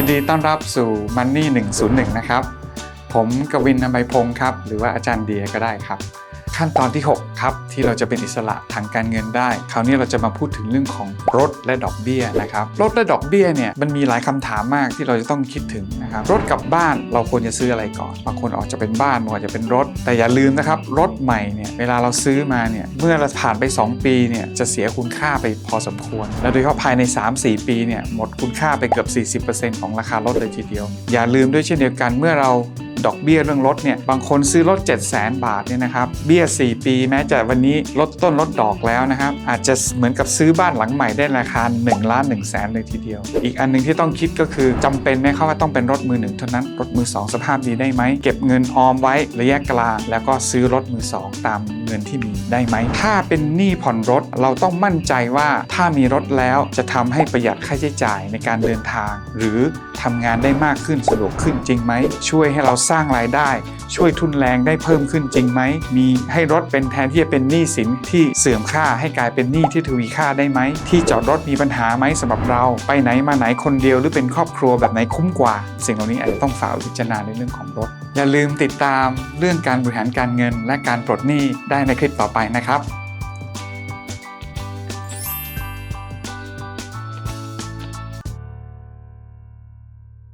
ยินดีต้อนรับสู่ Money 101 นะครับ ผมกวินนำใบพงศ์ครับ หรือว่าอาจารย์เดียก็ได้ครับ ขั้นตอนที่ 6 ครับ ที่เราจะเป็นอิสระทางการเงินได้ คราวนี้เราจะมาพูดถึงเรื่องของรถและดอกเบี้ยนะครับรถและดอกเบี้ยเนี่ยมันมีหลายคำถามมากที่เราจะต้องคิดถึงนะครับรถกับบ้านเราควรจะซื้ออะไรก่อนบางคนออกจะเป็นบ้านบางคนอาจจะเป็นรถ แต่อย่าลืมนะครับรถใหม่เนี่ยเวลาเราซื้อมาเนี่ยเมื่อเราผ่านไป 2 ปีเนี่ยจะเสียคุณค่าไปพอสมควร และโดยเฉพาะภายใน 3-4 ปีเนี่ยหมดคุณค่าไปเกือบ 40%ของราคารถเลยทีเดียว อย่าลืมด้วยเช่นเดียวกันเมื่อเรา ดอกเบี้ยเรื่องรถเนี่ยบางคนซื้อรถ7 0 0 0 0 0 บาทเนี่ยนะครับเบี้ย 4 ปีแม้จะวันนี้ลดต้นลดดอกแล้วนะครับอาจจะเหมือนกับซื้อบ้านหลังใหม่ได้ราคา1ล้าน1แสนเลยทีเดียว อีกอันหนึงที่ต้องคิดก็คือจำเป็นไหมครับว่าต้องเป็นรถมือหนึ่งเท่านั้นรถมือ 2 สภาพดีได้ไหมเก็บเงินออมไว้ระยะกลางแล้วก็ซื้อรถมือ 2 ตามเงินที่มีได้ไหมถ้าเป็นหนี้ผ่อนรถเราต้องมั่นใจว่าถ้ามีรถแล้วจะทำให้ประหยัดค่าใช้จ่ายในการเดินทาง หรือทำงานได้มากขึ้นสะดวกขึ้นจริงไหมช่วยให้เราสร้างรายได้ ช่วยทุนแรงได้เพิ่มขึ้นจริงไหม มีให้รถเป็นแทนที่จะเป็นหนี้สินที่เสื่อมค่าให้กลายเป็นหนี้ที่ทวีค่าได้ไหม ที่จอดรถมีปัญหาไหมสำหรับเรา ไปไหนมาไหนคนเดียวหรือเป็นครอบครัวแบบไหนคุ้มกว่า สิ่งเหล่านี้อาจจะต้องฝากพิจารณาในเรื่องของรถ อย่าลืมติดตามเรื่องการบริหารการเงิน และการปลดหนี้ได้ในคลิปต่อไปนะครับ